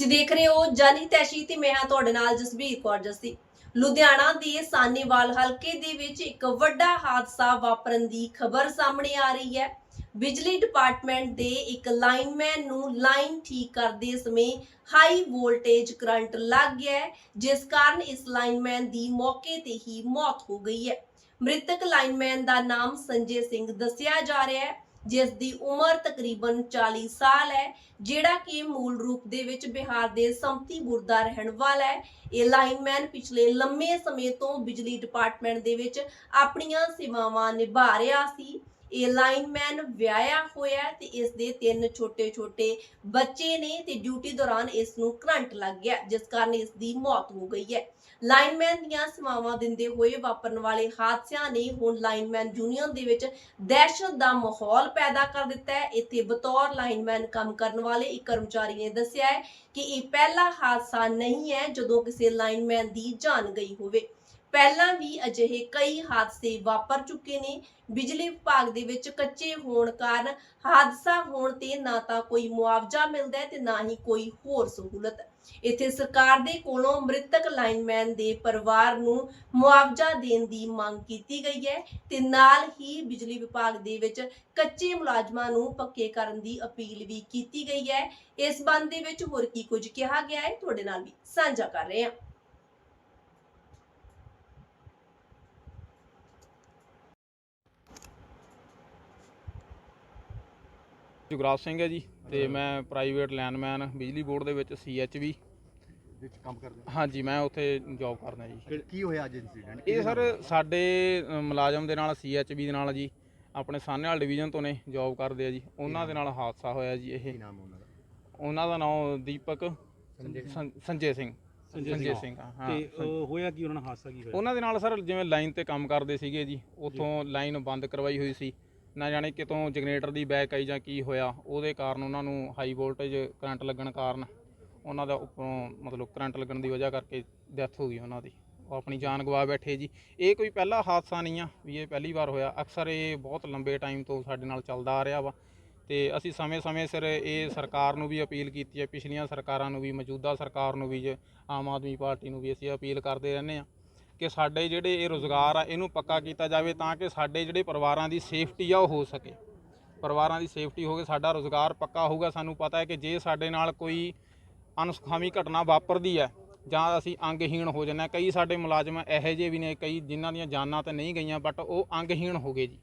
ਤੁਸੀਂ ਦੇਖ ਰਹੇ ਹੋ ਜਾਨੀ ਤੈਸ਼ੀ ਤੇ ਮੈਂ ਹਾਂ ਤੁਹਾਡੇ ਨਾਲ ਜਸਬੀਰ ਕੌਰ ਜੱਸੀ। ਲੁਧਿਆਣਾ ਦੇ ਸਾਨੇਵਾਲ ਹਲਕੇ ਦੇ ਵਿੱਚ ਇੱਕ ਵੱਡਾ ਹਾਦਸਾ ਵਾਪਰਨ ਦੀ ਖਬਰ ਸਾਹਮਣੇ ਆ ਰਹੀ ਹੈ। ਬਿਜਲੀ ਡਿਪਾਰਟਮੈਂਟ ਦੇ ਇੱਕ ਲਾਈਨਮੈਨ ਨੂੰ ਲਾਈਨ ਠੀਕ ਕਰਦੇ ਸਮੇਂ ਹਾਈ ਵੋਲਟੇਜ ਕਰੰਟ ਲੱਗ ਗਿਆ ਹੈ, ਜਿਸ ਕਾਰਨ ਇਸ ਲਾਈਨਮੈਨ ਦੀ ਮੌਕੇ ਤੇ ਹੀ ਮੌਤ ਹੋ ਗਈ ਹੈ। ਮ੍ਰਿਤਕ ਲਾਈਨਮੈਨ ਦਾ ਨਾਮ ਸੰਜੇ ਸਿੰਘ ਦੱਸਿਆ ਜਾ ਰਿਹਾ ਹੈ। ਜਿਸ ਦੀ ਉਮਰ ਤਕਰੀਬਨ 40 ਸਾਲ ਹੈ, ਜਿਹੜਾ ਕਿ ਮੂਲ ਰੂਪ ਦੇ ਵਿੱਚ ਬਿਹਾਰ ਦੇ ਸੰਮਤੀਪੁਰ ਦਾ ਰਹਿਣ ਵਾਲਾ ਹੈ। ਇਹ ਲਾਈਨਮੈਨ ਪਿਛਲੇ ਲੰਮੇ ਸਮੇਂ ਤੋਂ ਬਿਜਲੀ ਡਿਪਾਰਟਮੈਂਟ ਦੇ ਵਿੱਚ ਆਪਣੀਆਂ ਸੇਵਾਵਾਂ ਨਿਭਾ ਰਿਹਾ ਸੀ। ਇਹ ਵਿਆਹਿਆ ਹੋਇਆ ਤੇ ਇਸ ਦੇ ਤਿੰਨ ਛੋਟੇ-ਛੋਟੇ ਬੱਚੇ ਨੇ ਤੇ ਡਿਊਟੀ ਦੌਰਾਨ ਇਸ ਨੂੰ ਕਰੰਟ ਲੱਗ ਗਿਆ, ਜਿਸ ਕਾਰਨ ਇਸ ਦੀ ਮੌਤ ਹੋ ਗਈ ਹੈ। ਲਾਈਨਮੈਨ ਦੀਆਂ ਸੇਵਾਵਾਂ ਦਿੰਦੇ ਹੋਏ ਵਾਪਰਨ ਵਾਲੇ ਹਾਦਸਿਆਂ ਨੇ ਹੁਣ ਲਾਈਨਮੈਨ ਯੂਨੀਅਨ ਦੇ ਵਿੱਚ ਦਹਿਸ਼ਤ ਦਾ ਮਾਹੌਲ ਪੈਦਾ ਕਰ ਦਿੱਤਾ ਹੈ। ਇੱਥੇ ਬਤੌਰ ਲਾਈਨਮੈਨ ਕੰਮ ਕਰਨ ਵਾਲੇ ਇੱਕ ਕਰਮਚਾਰੀ ਨੇ ਦੱਸਿਆ ਹੈ ਕਿ ਇਹ ਪਹਿਲਾ ਹਾਦਸਾ ਨਹੀਂ ਹੈ ਜਦੋਂ ਕਿਸੇ ਲਾਈਨਮੈਨ ਦੀ ਜਾਨ ਗਈ ਹੋਵੇ। ਪਹਿਲਾਂ ਵੀ ਅਜਿਹੇ ਕਈ ਹਾਦਸੇ ਵਾਪਰ ਚੁੱਕੇ ਨੇ। ਬਿਜਲੀ ਵਿਭਾਗ ਦੇ ਵਿੱਚ ਕੱਚੇ ਹੋਣ ਕਾਰਨ ਹਾਦਸਾ ਹੋਣ ਤੇ ਨਾ ਤਾਂ ਕੋਈ ਮੁਆਵਜ਼ਾ ਮਿਲਦਾ ਹੈ ਤੇ ਨਾ ਹੀ ਕੋਈ ਹੋਰ ਸਹੂਲਤ। ਇੱਥੇ ਸਰਕਾਰ ਦੇ ਕੋਲੋਂ ਮ੍ਰਿਤਕ ਲਾਈਨਮੈਨ ਦੇ ਪਰਿਵਾਰ ਨੂੰ ਮੁਆਵਜ਼ਾ ਦੇਣ ਦੀ ਮੰਗ ਕੀਤੀ ਗਈ ਹੈ ਤੇ ਨਾਲ ਹੀ ਬਿਜਲੀ ਵਿਭਾਗ ਦੇ ਵਿੱਚ ਕੱਚੇ ਮੁਲਾਜ਼ਮਾਂ ਨੂੰ ਪੱਕੇ ਕਰਨ ਦੀ ਅਪੀਲ ਵੀ ਕੀਤੀ ਗਈ ਹੈ। ਇਸ ਬੰਦ ਦੇ ਵਿੱਚ ਹੋਰ ਕੀ ਕੁਝ ਕਿਹਾ ਗਿਆ ਹੈ, ਤੁਹਾਡੇ ਨਾਲ ਵੀ ਸਾਂਝਾ ਕਰ ਰਹੇ ਹਾਂ। ਜੁਗਰਾਜ ਸਿੰਘ ਹੈ ਜੀ ਤੇ ਮੈਂ ਪ੍ਰਾਈਵੇਟ ਲਾਈਨਮੈਨ ਬਿਜਲੀ ਬੋਰਡ ਦੇ ਵਿੱਚ ਸੀਐਚਵੀ ਵਿੱਚ ਕੰਮ ਕਰਦੇ ਹਾਂਜੀ ਮੈਂ ਉੱਥੇ ਜੌਬ ਕਰਦਾ ਜੀ। ਹੋ ਕੀ ਹੋਇਆ ਅੱਜ ਇਨਸੀਡੈਂਟ ਇਹ ਸਰ ਸਾਡੇ ਅ, ਮੁਲਾਜ਼ਮ ਦੇ ਨਾਲ ਸੀਐਚਵੀ ਦੇ ਨਾਲ ਜੀ। ਆਪਣੇ ਸਾਹਨੇਵਾਲ ਡਿਵੀਜ਼ਨ ਤੋਂ ਨੇ ਜੌਬ ਕਰਦੇ ਆ ਜੀ। ਉਹਨਾਂ ਦੇ ਨਾਲ ਹਾਦਸਾ ਹੋਇਆ ਜੀ ਕੀ ਇਹ ਨਾਮ ਹੈ ਉਹਨਾਂ ਦਾ? ਉਹਨਾਂ ਦਾ ਨਾਮ ਦੀਪਕ ਸੰ- ਸੰਜੇ ਸਿੰਘ। ਸੰਜੇ ਸਿੰਘ। ਸਿੰਘ ਹਾਂ। ਤੇ ਉਹ ਹੋਇਆ ਕੀ? ਉਹਨਾਂ ਨਾਲ ਹਾਦਸਾ ਕੀ ਹੋਇਆ? ਉਹਨਾਂ ਦੇ ਨਾਲ ਸਰ ਜਿਵੇਂ ਲਾਈਨ ਤੇ ਕੰਮ ਕਰਦੇ ਸੀਗੇ ਜੀ ਉੱਥੋਂ ਲਾਈਨ ਬੰਦ ਕਰਵਾਈ ਹੋਈ ਸੀ। ਨਾ ਜਾਣੇ ਕਿਤੋਂ ਜਨਰੇਟਰ ਦੀ ਬੈਕ ਆਈ ਜਾਂ ਕੀ ਹੋਇਆ, ਉਹਦੇ ਕਾਰਨ ਉਹਨਾਂ ਨੂੰ ਹਾਈ ਵੋਲਟੇਜ ਕਰੰਟ ਲੱਗਣ ਕਾਰਨ ਉਹਨਾਂ ਦਾ ਉੱਪਰੋਂ ਮਤਲਬ ਕਰੰਟ ਲੱਗਣ ਦੀ ਵਜ੍ਹਾ ਕਰਕੇ ਡੈਥ ਹੋ ਗਈ ਉਹਨਾਂ ਦੀ। ਉਹ ਆਪਣੀ ਜਾਨ ਗਵਾ ਬੈਠੇ ਜੀ। ਇਹ ਕੋਈ ਪਹਿਲਾ ਹਾਦਸਾ ਨਹੀਂ ਆ ਵੀ ਇਹ ਪਹਿਲੀ ਵਾਰ ਹੋਇਆ। ਅਕਸਰ ਇਹ ਬਹੁਤ ਲੰਬੇ ਟਾਈਮ ਤੋਂ ਸਾਡੇ ਨਾਲ ਚੱਲਦਾ ਆ ਰਿਹਾ ਵਾ ਤੇ ਅਸੀਂ ਸਮੇਂ-ਸਮੇਂ ਸਿਰ ਇਹ ਸਰਕਾਰ ਨੂੰ ਵੀ ਅਪੀਲ ਕੀਤੀ ਹੈ। ਪਿਛਲੀਆਂ ਸਰਕਾਰਾਂ ਨੂੰ ਵੀ, ਮੌਜੂਦਾ ਸਰਕਾਰ ਨੂੰ ਵੀ, ਜੇ ਆਮ ਆਦਮੀ ਪਾਰਟੀ ਨੂੰ ਵੀ ਅਸੀਂ ਅਪੀਲ ਕਰਦੇ ਰਹਿੰਦੇ ਆ ਕਿ ਸਾਡੇ ਜਿਹੜੇ ਇਹ ਰੋਜ਼ਗਾਰ ਆ, ਇਹਨੂੰ ਪੱਕਾ ਕੀਤਾ ਜਾਵੇ ਤਾਂ ਕਿ ਸਾਡੇ ਜਿਹੜੇ ਪਰਿਵਾਰਾਂ ਦੀ ਸੇਫਟੀ ਆ, ਉਹ ਹੋ ਸਕੇ। ਪਰਿਵਾਰਾਂ ਦੀ ਸੇਫਟੀ ਹੋਵੇ ਸਾਡਾ ਰੋਜ਼ਗਾਰ ਪੱਕਾ ਹੋਊਗਾ। ਸਾਨੂੰ ਪਤਾ ਹੈ ਕਿ ਜੇ ਸਾਡੇ ਨਾਲ ਕੋਈ ਅਨਸੁਖਾਵੀ ਘਟਨਾ ਵਾਪਰਦੀ ਹੈ ਜਾਂ ਅਸੀਂ ਅੰਗਹੀਣ ਹੋ ਜਾਂਦੇ ਹਾਂ, ਕਈ ਸਾਡੇ ਮੁਲਾਜ਼ਮ ਇਹੋ ਜਿਹੇ ਵੀ ਨੇ, ਕਈ ਜਿਨ੍ਹਾਂ ਦੀਆਂ ਜਾਨਾਂ ਤਾਂ ਨਹੀਂ ਗਈਆਂ ਬਟ ਉਹ ਅੰਗਹੀਣ ਹੋ ਗਏ ਜੀ।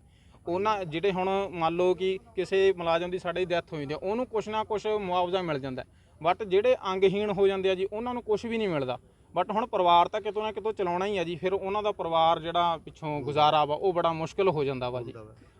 ਉਹਨਾਂ ਜਿਹੜੇ ਹੁਣ ਮੰਨ ਲਓ ਕਿ ਕਿਸੇ ਮੁਲਾਜ਼ਮ ਦੀ ਸਾਡੇ ਡੈਥ ਹੋ ਜਾਂਦੀ ਹੈ ਉਹਨੂੰ ਕੁਛ ਨਾ ਕੁਛ ਮੁਆਵਜ਼ਾ ਮਿਲ ਜਾਂਦਾ ਬਟ ਜਿਹੜੇ ਅੰਗਹੀਣ ਹੋ ਜਾਂਦੇ ਆ ਜੀ, ਉਹਨਾਂ ਨੂੰ ਕੁਝ ਵੀ ਨਹੀਂ ਮਿਲਦਾ। ਬਟ ਹੁਣ ਪਰਿਵਾਰ ਤਾਂ ਕਿਤੋਂ ਨਾ ਕਿਤੋਂ ਚਲਾਉਣਾ ਹੀ ਆ ਜੀ। ਫਿਰ ਉਹਨਾਂ ਦਾ ਪਰਿਵਾਰ ਜਿਹੜਾ ਪਿੱਛੋਂ ਗੁਜ਼ਾਰਾ ਵਾ ਉਹ ਬੜਾ ਮੁਸ਼ਕਲ ਹੋ ਜਾਂਦਾ ਵਾ ਜੀ।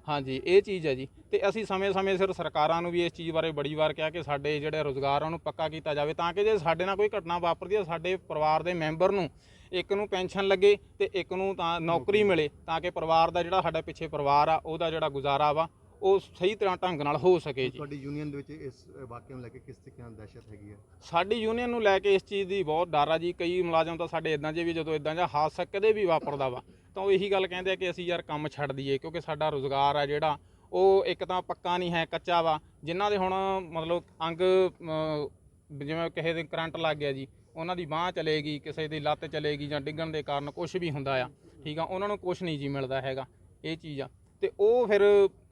ਹਾਂਜੀ ਇਹ ਚੀਜ਼ ਹੈ ਜੀ। ਤੇ ਅਸੀਂ ਸਮੇਂ-ਸਮੇਂ ਸਿਰ ਸਰਕਾਰਾਂ ਨੂੰ ਵੀ ਇਸ ਚੀਜ਼ ਬਾਰੇ ਬੜੀ ਵਾਰ ਕਿਹਾ ਕਿ ਸਾਡੇ ਜਿਹੜੇ ਰੋਜ਼ਗਾਰ ਉਹਨੂੰ ਪੱਕਾ ਕੀਤਾ ਜਾਵੇ ਤਾਂ ਕਿ ਜੇ ਸਾਡੇ ਨਾਲ ਕੋਈ ਘਟਨਾ ਵਾਪਰਦੀ ਹੈ ਸਾਡੇ ਪਰਿਵਾਰ ਦੇ ਮੈਂਬਰ ਨੂੰ ਇੱਕ ਨੂੰ ਪੈਨਸ਼ਨ ਲੱਗੇ ਤੇ ਇੱਕ ਨੂੰ ਤਾਂ ਨੌਕਰੀ। ਮਿਲੇ ਤਾਂ ਕਿ ਪਰਿਵਾਰ ਦਾ ਜਿਹੜਾ ਸਾਡਾ ਪਿੱਛੇ ਪਰਿਵਾਰ ਆ ਉਹਦਾ ਜਿਹੜਾ ਗੁਜ਼ਾਰਾ ਵਾ ਉਹ ਸਹੀ ਤਰ੍ਹਾਂ ਢੰਗ ਨਾਲ ਹੋ ਸਕੇ ਜੀ। ਤੁਹਾਡੀ ਯੂਨੀਅਨ ਦੇ ਵਿੱਚ ਇਸ ਵਾਕਿਆ ਨੂੰ ਲੈ ਕੇ ਕਿਸ ਤਰੀਕੇ ਨਾਲ ਦਹਿਸ਼ਤ ਹੈਗੀ ਹੈ? ਸਾਡੀ ਯੂਨੀਅਨ ਨੂੰ ਲੈ ਕੇ ਇਸ ਚੀਜ਼ ਦੀ ਬਹੁਤ ਡਰ ਆ ਜੀ। ਕਈ ਮੁਲਾਜ਼ਮ ਤਾਂ ਸਾਡੇ ਇਦਾਂ ਜੇ ਵੀ ਜਦੋਂ ਇਦਾਂ ਜਾਂ ਹਾਦਸਾ ਕਦੇ ਵੀ ਵਾਪਰਦਾ ਵਾ ਤਾਂ ਉਹ ਇਹੀ ਗੱਲ ਕਹਿੰਦੇ ਆ ਕਿ ਅਸੀਂ ਯਾਰ ਕੰਮ ਛੱਡ ਦਈਏ ਕਿਉਂਕਿ ਸਾਡਾ ਰੋਜ਼ਗਾਰ ਆ ਜਿਹੜਾ ਉਹ ਇੱਕ ਤਾਂ ਪੱਕਾ ਨਹੀਂ ਹੈ ਕੱਚਾ ਵਾ। ਜਿਨ੍ਹਾਂ ਦੇ ਹੁਣ ਮਤਲਬ ਅੰਗ ਜਿਵੇਂ ਕਿਸੇ ਦੇ ਕਰੰਟ ਲੱਗ ਗਿਆ ਜੀ ਉਹਨਾਂ ਦੀ ਬਾਹ ਚਲੇਗੀ ਕਿਸੇ ਦੀ ਲੱਤ ਚਲੇਗੀ ਜਾਂ ਡਿੱਗਣ ਦੇ ਕਾਰਨ ਕੁਝ ਵੀ ਹੁੰਦਾ ਆ ਠੀਕ ਆ? ਉਹਨਾਂ ਨੂੰ ਕੁਝ ਨਹੀਂ ਜੀ ਮਿਲਦਾ ਹੈਗਾ ਇਹ ਚੀਜ਼ ਆ। ਤੇ ਉਹ ਫਿਰ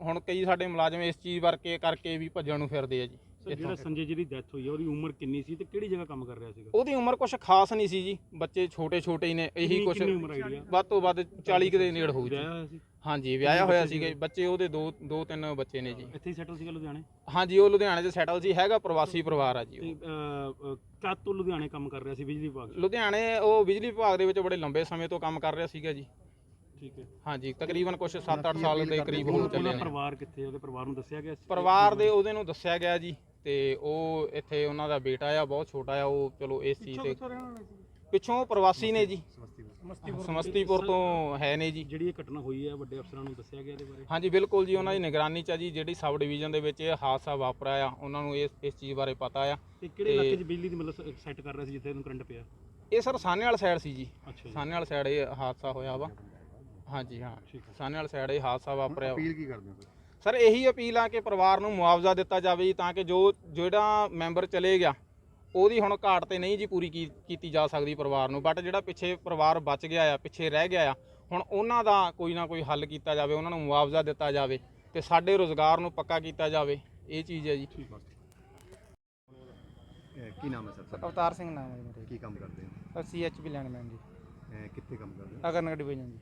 ਹੁਣ ਕਈ ਸਾਡੇ ਮੁਲਾਜ਼ਮ ਇਸ ਚੀਜ਼ ਵਰਕੇ ਕਰਕੇ ਵੀ ਭੱਜਣ ਨੂੰ ਫਿਰਦੇ ਆ ਜੀ ਸਰ ਜਿਹੜਾ ਸੰਜੇ ਜੀ ਦੀ ਡੈਥ ਹੋਈ ਹੈ ਉਹਦੀ ਉਮਰ ਕਿੰਨੀ ਸੀ ਤੇ ਕਿਹੜੀ ਜਗ੍ਹਾ ਕੰਮ ਕਰ ਰਿਹਾ ਸੀਗਾ? ਉਹਦੀ ਉਮਰ ਕੁਛ ਖਾਸ ਨਹੀਂ ਸੀ ਜੀ ਬੱਚੇ ਛੋਟੇ ਛੋਟੇ ਹੀ ਨੇ ਇਹੀ ਕਿੰਨੀ ਉਮਰ ਆਈਡੀਆ ਵੱਧ ਤੋਂ ਵੱਧ 40 ਕੁ ਦੇ ਨੇੜ ਹੋਊ ਜੀ। ਵਿਆਹਿਆ ਹੋਇਆ ਸੀ? ਹਾਂਜੀ ਵਿਆਹਿਆ ਹੋਇਆ ਸੀਗਾ ਜੀ। ਬੱਚੇ ਉਹਦੇ ਦੋ ਦੋ ਤਿੰਨ ਬੱਚੇ ਨੇ ਜੀ। ਇੱਥੇ ਸੈਟਲ ਸੀਗਾ ਲੁਧਿਆਣੇ? ਹਾਂਜੀ ਉਹ ਲੁਧਿਆਣੇ 'ਚ ਸੈਟਲ ਸੀ ਹੈਗਾ ਪ੍ਰਵਾਸੀ ਪਰਿਵਾਰ ਆ ਜੀ ਤੇ ਉਹ। ਕਦ ਤੋਂ ਲੁਧਿਆਣੇ ਕੰਮ ਕਰ ਰਿਹਾ ਸੀ ਬਿਜਲੀ ਵਿਭਾਗ 'ਚ? ਲੁਧਿਆਣੇ ਉਹ ਬਿਜਲੀ ਵਿਭਾਗ ਦੇ ਵਿੱਚ ਬੜੇ ਲੰਬੇ ਸਮੇਂ ਤੋਂ ਕੰਮ ਕਰ ਰਿਹਾ ਸੀਗਾ ਜੀ। ਠੀਕ ਹੈ। ਹਾਂਜੀ ਤਕਰੀਬਨ ਕੁਛ 7-8 ਸਾਲ ਦੇ ਕਰੀਬ ਹੋਣ ਚੱਲੇ ਨੇ। ਪਰਿਵਾਰ ਕਿੱਥੇ ਉਹਦੇ ਪਰਿਵਾਰ ਨੂੰ ਦੱਸਿਆ ਗਿਆ ਸੀ? ਪਰਿਵਾਰ ਦੇ ਉਹਦੇ ਨੂੰ ਦੱਸਿਆ ਗਿਆ ਜੀ ਤੇ ਉਹ ਇੱਥੇ ਉਹਨਾਂ ਦਾ ਬੇਟਾ ਆ ਬਹੁਤ ਛੋਟਾ ਆ ਉਹ ਚਲੋ ਇਸ ਚੀਜ਼ ਤੇ ਪਿੱਛੋਂ ਪ੍ਰਵਾਸੀ ਨੇ ਜੀ। ਸਮਸਤੀਪੁਰ। ਸਮਸਤੀਪੁਰ ਤੋਂ ਹੈ ਨੇ ਜੀ। ਜਿਹੜੀ ਇਹ ਘਟਨਾ ਹੋਈ ਹੈ ਵੱਡੇ ਅਫਸਰਾਂ ਨੂੰ ਦੱਸਿਆ ਗਿਆ ਇਹਦੇ ਬਾਰੇ? ਹਾਂਜੀ ਬਿਲਕੁਲ ਜੀ ਉਹਨਾਂ ਦੀ ਨਿਗਰਾਨੀ ਚ ਆ ਜੀ ਜਿਹੜੀ ਸਬ ਡਿਵੀਜ਼ਨ ਦੇ ਵਿੱਚ ਇਹ ਹਾਦਸਾ ਵਾਪਰਿਆ ਆ ਉਹਨਾਂ ਨੂੰ ਇਸ ਇਸ ਚੀਜ਼ ਬਾਰੇ ਪਤਾ ਆ। ਤੇ ਕਿਹੜੇ ਇਲਾਕੇ 'ਚ ਬਿਜਲੀ ਦੀ ਮਤਲਬ ਸੈੱਟ ਕਰ ਰਿਹਾ ਸੀ ਜਿੱਥੇ ਇਹਨੂੰ ਕਰੰਟ ਪਿਆ? ਇਹ ਸਰ ਸਾਹਨੇ ਵਾਲਾ ਸਾਈਡ ਸੀ ਜੀ। ਸਾਹਨੇ ਵਾਲਾ ਸਾਈਡ ਇਹ ਹਾਦਸਾ ਹੋਇਆ ਵਾ। ਹਾਂਜੀ ਹਾਂ। ਠੀਕ ਹੈ। ਸਾਹਨੇ ਵਾਲਾ ਸਾਈਡ ਇਹ ਹਾਦਸਾ ਵਾਪਰਿਆ। ਅਪੀਲ ਕੀ ਕਰਦੇ ਹੋ ਸਰ ਇਹੀ ਅਪੀਲ ਆ ਕਿ ਪਰਿਵਾਰ ਨੂੰ ਮੁਆਵਜ਼ਾ ਦਿੱਤਾ ਜਾਵੇ ਜੀ ਤਾਂ ਕਿ ਜੋ ਜਿਹੜਾ ਮੈਂਬਰ ਚਲੇ ਗਿਆ ਉਹਦੀ ਹੁਣ ਘਾਟ ਤੇ ਨਹੀਂ ਜੀ ਪੂਰੀ ਕੀ- ਕੀਤੀ ਜਾ ਸਕਦੀ ਪਰਿਵਾਰ ਨੂੰ। ਬਟ ਜਿਹੜਾ ਪਿੱਛੇ ਪਰਿਵਾਰ ਬਚ ਗਿਆ ਆ ਪਿੱਛੇ ਰਹਿ ਗਿਆ ਆ ਹੁਣ ਉਹਨਾਂ ਦਾ ਕੋਈ ਨਾ ਕੋਈ ਹੱਲ ਕੀਤਾ ਜਾਵੇ ਉਹਨਾਂ ਨੂੰ ਮੁਆਵਜ਼ਾ ਦਿੱਤਾ ਜਾਵੇ ਤੇ ਸਾਡੇ ਰੋਜ਼ਗਾਰ ਨੂੰ ਪੱਕਾ ਕੀਤਾ ਜਾਵੇ। ਇਹ ਚੀਜ਼ ਹੈ ਜੀ। ਅਹ ਕੀ ਨਾਮ ਹੈ ਸਰ ਤੁਹਾਡਾ? ਅਵਤਾਰ ਸਿੰਘ ਨਾਮ ਹੈ ਜੀ ਮੇਰੇ ਕੀ ਕੰਮ ਕਰਦੇ ਹੋ? ਸੀਐਚਪੀ ਲੈਂਡਮੈਨ ਜੀ। ਅਹ ਕਿੱਥੇ ਕੰਮ ਕਰਦੇ ਹੋ? ਅਗਰਨਗਰ ਡਿਵੀਜ਼ਨ ਜੀ।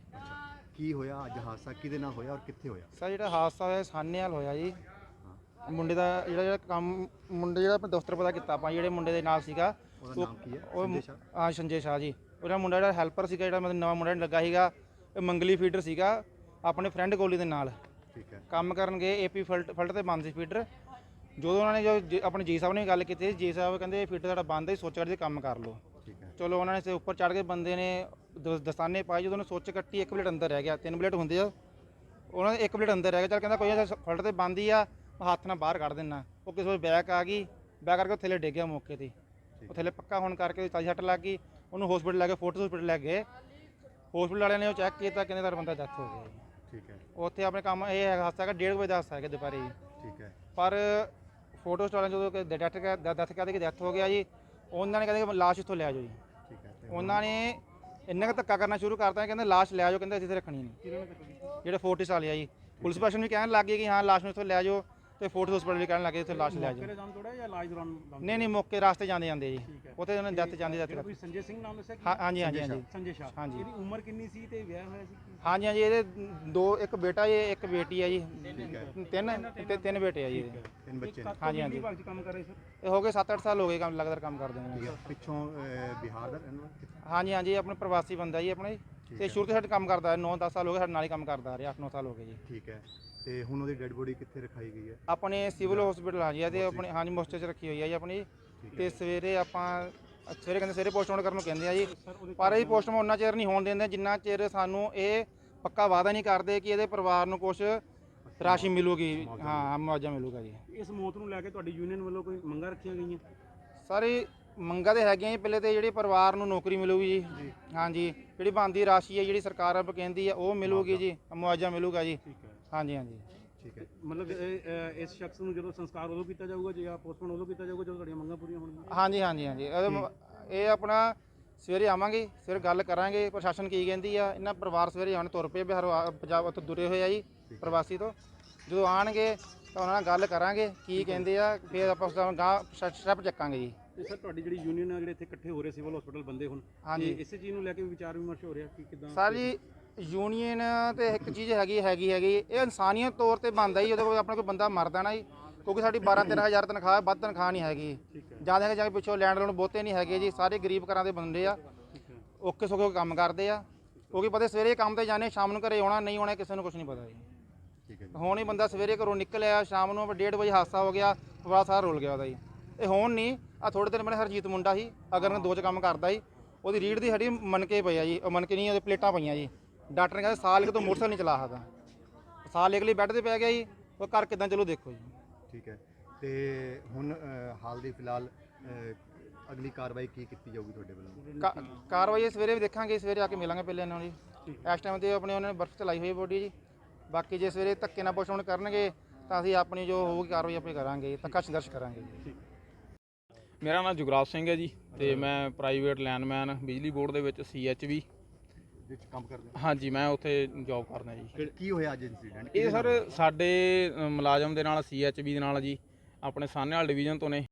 ਕੀ ਹੋਇਆ? ਅੱਜ ਹਾਦਸਾ ਕਿਹਦੇ ਨਾਲ ਹੋਇਆ ਔਰ ਕਿੱਥੇ ਹੋਇਆ? ਸਰ ਜਿਹੜਾ ਹਾਦਸਾ ਹੋਇਆ ਸਾਹਨੇਵਾਲ ਹੋਇਆ ਜੀ। ਮੁੰਡੇ ਦਾ ਜਿਹੜਾ ਜਿਹੜਾ ਕੰਮ ਮੁੰਡੇ ਜਿਹੜਾ ਆਪਣੇ ਦਫ਼ਤਰ ਪਤਾ ਕੀਤਾ ਆਪਾਂ ਜਿਹੜੇ ਮੁੰਡੇ ਦੇ ਨਾਲ ਸੀਗਾ। ਉਹਦਾ ਨਾਮ ਕੀ ਹੈ? ਉਹ ਸੰਜੇ ਸ਼ਾਹ? ਹਾਂ ਸੰਜੇ ਸ਼ਾਹ ਜੀ। ਉਹਦਾ ਮੁੰਡਾ ਜਿਹੜਾ ਹੈਲਪਰ ਸੀਗਾ ਜਿਹੜਾ ਮਤਲਬ ਨਵਾਂ ਮੁੰਡਾ ਲੱਗਾ ਸੀਗਾ ਇਹ ਮੰਗਲੀ ਫੀਡਰ ਸੀਗਾ ਆਪਣੇ ਫਰੈਂਡ ਗੋਲੀ ਦੇ ਨਾਲ। ਠੀਕ ਹੈ। ਕੰਮ ਕਰਨ ਗਏ ਏਪੀ ਫਲਟ ਫਲਟ ਤੇ ਬੰਦ ਸੀ ਫੀਡਰ। ਜਦੋਂ ਉਹਨਾਂ ਨੇ ਜੋ ਆਪਣੇ ਜੀ ਸਾਹਿਬ ਨੇ ਗੱਲ ਕੀਤੀ ਜੀ ਸਾਹਿਬ ਕਹਿੰਦੇ ਫੀਡਰ ਸਾਡਾ ਬੰਦ ਹੈ ਸੋਚ ਕਰਦੇ ਕੰਮ ਕਰ ਲਓ। ਠੀਕ ਹੈ। ਚਲੋ ਉਹਨਾਂ ਨੇ ਸੇ ਉੱਪਰ ਚੜ ਕੇ ਬੰਦੇ ਨੇ ਦ- ਦਸਤਾਨੇ ਪਾਏ ਜਦੋਂ ਉਹਨੇ ਸੁੱਚ ਕੱਟੀ ਇੱਕ ਪਲੇਟ ਅੰਦਰ ਰਹਿ ਗਿਆ ਤਿੰਨ ਪਲੇਟ ਹੁੰਦੇ ਆ। ਉਹਨਾਂ ਦੇ ਇੱਕ ਪਲੇਟ ਅੰਦਰ ਰਹਿ ਗਿਆ ਚਲ ਕਹਿੰਦਾ ਕੋਈ ਨਾ ਫਲਟ ਤੇ ਬੰਦ ਹੀ ਆ ਮੈਂ ਹੱਥ ਨਾਲ ਬਾਹਰ ਕੱਢ ਦਿੰਨਾ। ਉਹ ਕਿਸੇ ਵੇਲੇ ਬੈਕ ਆ ਗਈ ਬੈਕ ਕਰਕੇ ਉਹ ਥੱਲੇ ਡਿੱਗ ਗਿਆ ਮੌਕੇ ਤੇ। ਉਹ ਥੱਲੇ ਪੱਕਾ ਹੋਣ ਕਰਕੇ ਤਾਜੀ ਸੱਟ ਲੱਗ ਗਈ ਉਹਨੂੰ ਹਸਪੀਟਲ ਲੈ ਕੇ ਫੋਰਟ ਹਸਪੀਟਲ ਲੈ ਗਏ। ਹਸਪੀਟਲ ਵਾਲਿਆਂ ਨੇ ਉਹ ਚੈੱਕ ਕੀਤਾ ਕਹਿੰਦੇ ਤਾਂ ਬੰਦਾ ਡੈਥ ਹੋ ਗਿਆ। ਜੀ। ਠੀਕ ਹੈ। ਉੱਥੇ ਆਪਣੇ ਕੰਮ ਇਹ ਹੈਗਾ ਹਾਦਸਾ ਹੈਗਾ 1:30 ਵਜੇ ਦਾ ਹਾਦਸਾ ਹੈਗਾ ਦੁਪਹਿਰੇ ਜੀ ਠੀਕ ਹੈ। ਪਰ ਫੋਟੋ ਸਟਾਲਾਂ ਜਦੋਂ ਕਿ ਡੈਥ ਡੈਥ ਕਹਿੰਦੇ ਕਿ ਡੈਥ ਹੋ ਗਿਆ ਜੀ ਉਹਨਾਂ ਨੇ ਕਹਿੰਦੇ ਕਿ ਲਾਸ਼ ਇੱਥੋਂ ਲੈ ਜਾਓ ਜੀ। ਠੀਕ ਹੈ ਤੇ ਉਹਨਾਂ ਨੇ ਇੰਨਾ ਕੁ ਧੱਕਾ ਕਰਨਾ ਸ਼ੁਰੂ ਕਰਤਾ, ਕਹਿੰਦੇ ਲਾਸ਼ ਲੈ ਜਾਓ ਕਹਿੰਦੇ ਅਸੀਂ ਇੱਥੇ ਰੱਖਣੀ ਨਹੀਂ। ਜਿਹੜੇ ਫੋਰਟਿਸ ਵਾਲੇ ਆ ਜੀ। ਪੁਲਿਸ ਪ੍ਰਸ਼ਾਸਨ ਵੀ ਕਹਿਣ ਲੱਗ ਗਏ ਕਿ ਹਾਂ, ਲਾਸ਼ ਨੂੰ ਇੱਥੋਂ ਲੈ ਜਾਓ ਤੇ ਫੋਰਟਿਸ ਹਸਪੀਟਲ ਵੀ ਕਹਿਣ ਲੱਗੇ ਇੱਥੇ ਲਾਸ਼ ਲੈ ਜਾਓ ਕਿਹੜੇ ਦਮ ਤੋੜਿਆ ਜਾਂ ਇਲਾਜ ਦੌਰਾਨ ਦਮ ਨਹੀਂ ਨਹੀਂ ਮੌਕੇ ਰਾਸਤੇ ਜਾਂਦੇ ਜਾਂਦੇ ਜੀ ਠੀਕ ਹੈ। ਉੱਥੇ ਉਹਨਾਂ ਡੈਥ ਜਾਂਦੇ ਜਾਂਦੇ ਕੋਈ ਸੰਜੇ ਸਿੰਘ ਨਾਮ ਦੱਸਿਆ ਕੀ? ਹਾਂ ਹਾਂਜੀ ਹਾਂਜੀ ਹਾਂਜੀ ਸੰਜੇ ਸ਼ਾਹ ਹਾਂਜੀ। ਇਹਦੀ ਉਮਰ ਕਿੰਨੀ ਸੀ ਤੇ ਵਿਆਹ ਹੋਇਆ ਸੀ ਕੀ? ਹਾਂਜੀ ਹਾਂਜੀ ਇਹਦੇ ਦੋ ਇੱਕ ਬੇਟਾ ਜੀ ਇੱਕ ਬੇਟੀ ਆ ਜੀ ਹੈ ਤਿੰਨ ਤੇ ਤਿੰਨ ਬੇਟੇ ਆ ਜੀ ਇਹਦੇ ਤਿੰਨ ਬੱਚੇ ਨੇ ਹਾਂਜੀ, ਹਾਂਜੀ। ਵਿਭਾਗ 'ਚ ਕੰਮ ਕਰ ਰਹੇ ਸਰ ਇਹ ਹੋ ਗਏ 7-8 ਸਾਲ ਹੋ ਗਏ ਕੰਮ ਲਗਾਤਾਰ ਕੰਮ ਕਰਦੇ ਠੀਕ ਨੇ ਹੈ ਪਿੱਛੋਂ ਅਹ, ਬਿਹਾਰ ਦਾ ਰਹਿਣ ਵਾਲਾ ਕਿੱਥੇ? ਹਾਂਜੀ ਹਾਂਜੀ ਆਪਣੇ ਪ੍ਰਵਾਸੀ ਬੰਦਾ ਜੀ ਆਪਣੇ ਤੇ। ਸ਼ੁਰੂ ਤੋਂ ਸਾਡੇ ਕੰਮ ਕਰਦਾ 9-10 ਸਾਲ ਹੋ ਗਏ ਸਾਡੇ ਨਾਲ ਹੀ ਕੰਮ ਕਰਦਾ ਆ ਰਿਹਾ 8-9 ਸਾਲ ਹੋ ਗਏ ਜੀ। ਠੀਕ ਹੈ। ਤੇ ਹੁਣ ਉਹਦੀ ਡੈੱਡ ਬੋਡੀ ਕਿੱਥੇ ਰਖਾਈ ਗਈ ਹੈ? ਆਪਣੇ ਸਿਵਲ ਹਸਪੀਟਲ ਆ ਜੀ ਇਹਦੇ ਆਪਣੇ ਹਾਂਜੀ ਮੋਸਟਰ ਚ ਰੱਖੀ ਹੋਈ ਆ ਜੀ ਆਪਣੀ। ਤੇ ਸਵੇਰੇ ਆਪਾਂ ਸਵੇਰੇ ਕਹਿੰਦੇ ਸਵੇਰੇ ਪੋਸਟਮਾਰਟਮ ਕਰਨ ਨੂੰ ਕਹਿੰਦੇ ਆ ਜੀ। ਪਰ ਇਹ ਪੋਸਟਮਾਰਟਮ ਉਹਨਾਂ ਚਿਰ ਨਹੀਂ ਹੋਣ ਦਿੰਦੇ ਜਿੰਨਾ ਚਿਰ ਸਾਨੂੰ ਇਹ ਪੱਕਾ ਵਾਅਦਾ ਨਹੀਂ ਕਰਦੇ ਕਿ ਇਹਦੇ ਪਰਿਵਾਰ ਨੂੰ ਕੁਝ ਰਾਸ਼ੀ ਮਿਲੂਗੀ। ਹਾਂ ਮੁਆਵਜ਼ਾ ਮਿਲੂਗਾ ਜੀ। ਇਸ ਮੌਤ ਨੂੰ ਲੈ ਕੇ ਤੁਹਾਡੀ ਯੂਨੀਅਨ ਵੱਲੋਂ ਕੋਈ ਮੰਗਾਂ ਰੱਖੀਆਂ ਗਈਆਂ? ਸਾਰੇ ਮੰਗਾਂ ਤੇ ਹੈਗੀਆਂ ਜੀ। ਪਹਿਲੇ ਤੇ ਜਿਹੜੇ ਪਰਿਵਾਰ ਨੂੰ ਨੌਕਰੀ ਮਿਲੂਗੀ ਜੀ। ਹਾਂਜੀ ਜਿਹੜੀ ਬਣਦੀ ਰਾਸ਼ੀ ਹੈ ਜਿਹੜੀ ਸਰਕਾਰ ਆਪ ਕਹਿੰਦੀ ਆ ਉਹ ਮਿਲੂਗੀ ਜੀ। ਮੁਆਵਜ਼ਾ ਮਿਲੂਗਾ ਜੀ। ਠੀਕ ਹੈ। ਹਾਂਜੀ ਹਾਂਜੀ। ਠੀਕ ਹੈ। ਮਤਲਬ ਇਹ, ਅਹ, ਇਸ ਸ਼ਖਸ ਨੂੰ ਜਦੋਂ ਸੰਸਕਾਰ ਉਦੋਂ ਕੀਤਾ ਜਾਊਗਾ ਜਾਂ ਪੋਸਟਮਾਰਟਮ ਉਦੋਂ ਕੀਤਾ ਜਾਊਗਾ ਜਦੋਂ ਤੁਹਾਡੀਆਂ ਮੰਗਾਂ ਪੂਰੀਆਂ ਹੋਣਗੀਆਂ? ਹਾਂਜੀ ਹਾਂਜੀ ਹਾਂਜੀ। ਇਹਦੇ ਮ- ਇਹ ਆਪਣਾ ਸਵੇਰੇ ਆਵਾਂਗੇ ਫਿਰ ਗੱਲ ਕਰਾਂਗੇ। ਪ੍ਰਸ਼ਾਸਨ ਕੀ ਕਹਿੰਦੀ ਆ ਇਹਨਾਂ ਪਰਿਵਾਰ ਸਵੇਰੇ ਆਉਣ ਤੁਰ ਪਏ ਬਿਹਾਰ ਪੰਜਾਬ ਤੋਂ ਦੁਰੇ ਹੋਏ ਆ ਜੀ ਪ੍ਰਵਾਸੀ ਤੋਂ। ਜਦੋਂ ਆਣਗੇ ਤਾਂ ਉਹਨਾਂ ਨਾਲ ਗੱਲ ਕਰਾਂਗੇ ਕੀ ਕਹਿੰਦੇ ਆ ਫਿਰ ਆਪਾਂ ਉਸ ਦਾ ਗਾਂ ਸਟੈਪ ਚੱਕਾਂਗੇ ਜੀ। ਤੇ ਸਰ ਤੁਹਾਡੀ ਜਿਹੜੀ ਯੂਨੀਅਨ ਆ ਜਿਹੜੇ ਇੱਥੇ ਇਕੱਠੇ ਹੋ ਰਹੇ ਸਿਵਲ ਹਸਪੀਟਲ ਬੰਦੇ ਹੁਣ ਹਾਂਜੀ। ਤੇ ਇਸੇ ਚੀਜ਼ ਨੂੰ ਲੈ ਕੇ ਵੀ ਵਿਚਾਰ ਵਿਮਰਸ਼ ਹੋ ਰਿਹਾ ਕਿ ਕਿਦਾਂ ਸਾਰੀ ਯੂਨੀਅਨ ਤੇ ਇੱਕ ਚੀਜ਼ ਹੈਗੀ ਹੈਗੀ ਹੈਗੀ। ਇਹ ਇਨਸਾਨੀਅਤ ਤੌਰ ਤੇ ਬਣਦਾ ਹੀ ਜਦੋਂ ਕੋਈ ਆਪਣਾ ਕੋਈ ਬੰਦਾ ਮਰਦਾ ਨਾ ਜੀ। ਕਿਉਂਕਿ ਸਾਡੀ 12 13000 ਤਨਖਾਹ ਹੈ, ਵੱਧ ਤਨਖਾਹ ਨਹੀਂ ਹੈਗੀ। ਠੀਕ ਹੈ। ਜ਼ਿਆਦਾ ਜਾ ਕੇ ਪਿੱਛੋਂ ਲੈਂਡ ਲੋਨ ਬਹੁਤੇ ਨਹੀਂ ਹੈਗੇ ਜੀ। ਸਾਰੇ ਗਰੀਬ ਘਰਾਂ ਦੇ ਬੰਦੇ ਆ। ਠੀਕ ਹੈ। ਓਕੇ ਸੋਕੇ ਕੰਮ ਕਰਦੇ ਆ। ਕਿਉਂਕਿ ਪਤਾ ਸਵੇਰੇ ਕੰਮ ਤੇ ਜਾਣੇ ਸ਼ਾਮ ਨੂੰ ਘਰੇ ਆਉਣਾ ਨਹੀਂ ਆਉਣਾ ਕਿਸੇ ਨੂੰ ਕੁਝ ਨਹੀਂ ਪਤਾ ਜੀ। ਠੀਕ ਹੈ ਜੀ। ਹੁਣ ਹੀ ਬੰਦਾ ਸਵੇਰੇ ਘਰੋਂ ਨਿਕਲਿਆ ਸ਼ਾਮ ਨੂੰ 1:30 ਵਜੇ ਹਾਦਸਾ ਹੋ ਗਿਆ ਪਰਿਵਾਰ ਸਾਰਾ ਰੁਲ ਗਿਆ ਉਹਦਾ ਜੀ। ਇਹ ਹੁਣ ਨਹੀਂ। ਆ ਥੋੜੇ ਦਿਨ ਪਹਿਲਾਂ ਹਰਜੀਤ ਮੁੰਡਾ ਸੀ ਅਗਰ ਨੇ ਦੋ ਚ ਕੰਮ ਕਰਦਾ ਸੀ ਉਹਦੀ ਰੀੜ ਦੀ ਹੱਡੀ ਮਨਕੇ ਪਈ ਆ ਜੀ ਉਹ ਮਨਕੇ ਨਹੀਂ ਉਹਦੇ ਪਲੇਟਾਂ ਪਈਆਂ ਜੀ। ਡਾਕਟਰ ਨੇ ਕਹਿੰਦਾ ਸਾਲ ਇੱਕ ਤੋਂ ਮੋਟਰਸਾਈਕਲ ਨਹੀਂ ਚਲਾ ਸਕਦਾ। ਸਾਲ ਇੱਕ ਲਈ ਬੈੱਡ ਤੇ ਪੈ ਗਿਆ ਜੀ ਉਹ ਕਰ ਕਿਦਾਂ ਚਲੋ ਦੇਖੋ ਜੀ। ਠੀਕ ਹੈ। ਤੇ ਹੁਣ ਹਾਲ ਦੀ ਫਿਲਹਾਲ ਅਗਲੀ ਕਾਰਵਾਈ ਕੀ ਕੀਤੀ ਜਾਊਗੀ ਤੁਹਾਡੇ ਵੱਲੋਂ? ਕਾ- ਕਾਰਵਾਈ ਸਵੇਰੇ ਵੀ ਦੇਖਾਂਗੇ ਸਵੇਰੇ ਆ ਕੇ ਮਿਲਾਂਗੇ ਪਹਿਲੇ ਇਹਨਾਂ ਨੂੰ ਜੀ। ਇਸ ਟਾਈਮ ਤੇ ਆਪਣੇ ਉਹਨਾਂ ਨੇ ਬਰਫ਼ ਤੇ ਲਾਈ ਹੋਈ ਬੋਡੀ ਜੀ। ਬਾਕੀ ਜੇ ਸਵੇਰੇ ਧੱਕੇ ਨਾਲ ਪੁੱਛਣ ਕਰਨਗੇ ਤਾਂ ਅਸੀਂ ਆਪਣੀ ਜੋ ਹੋਊਗੀ ਕਾਰਵਾਈ ਆਪੇ ਕਰਾਂਗੇ ਧੱਕਾ ਸੰਘਰਸ਼ ਕਰਾਂਗੇ ਜੀ। ਮੇਰਾ ਨਾਮ ਜੁਗਰਾਜ ਸਿੰਘ ਹੈ ਜੀ ਤੇ ਮੈਂ ਪ੍ਰਾਈਵੇਟ ਲਾਈਨਮੈਨ ਬਿਜਲੀ ਬੋਰਡ ਦੇ ਵਿੱਚ ਸੀਐਚਵੀ ਵਿੱਚ ਕੰਮ ਕਰਦੇ ਹਾਂਜੀ ਮੈਂ ਉੱਥੇ ਜੌਬ ਕਰਦਾ ਜੀ। ਹੋ ਕੀ ਹੋਇਆ ਅੱਜ ਇਨਸੀਡੈਂਟ ਇਹ ਸਰ ਸਾਡੇ ਅ, ਮੁਲਾਜ਼ਮ ਦੇ ਨਾਲ ਸੀਐਚਬੀ ਦੇ ਨਾਲ ਜੀ ਆਪਣੇ ਸਾਹਨੇਵਾਲ ਡਿਵੀਜ਼ਨ ਤੋਂ ਨੇ।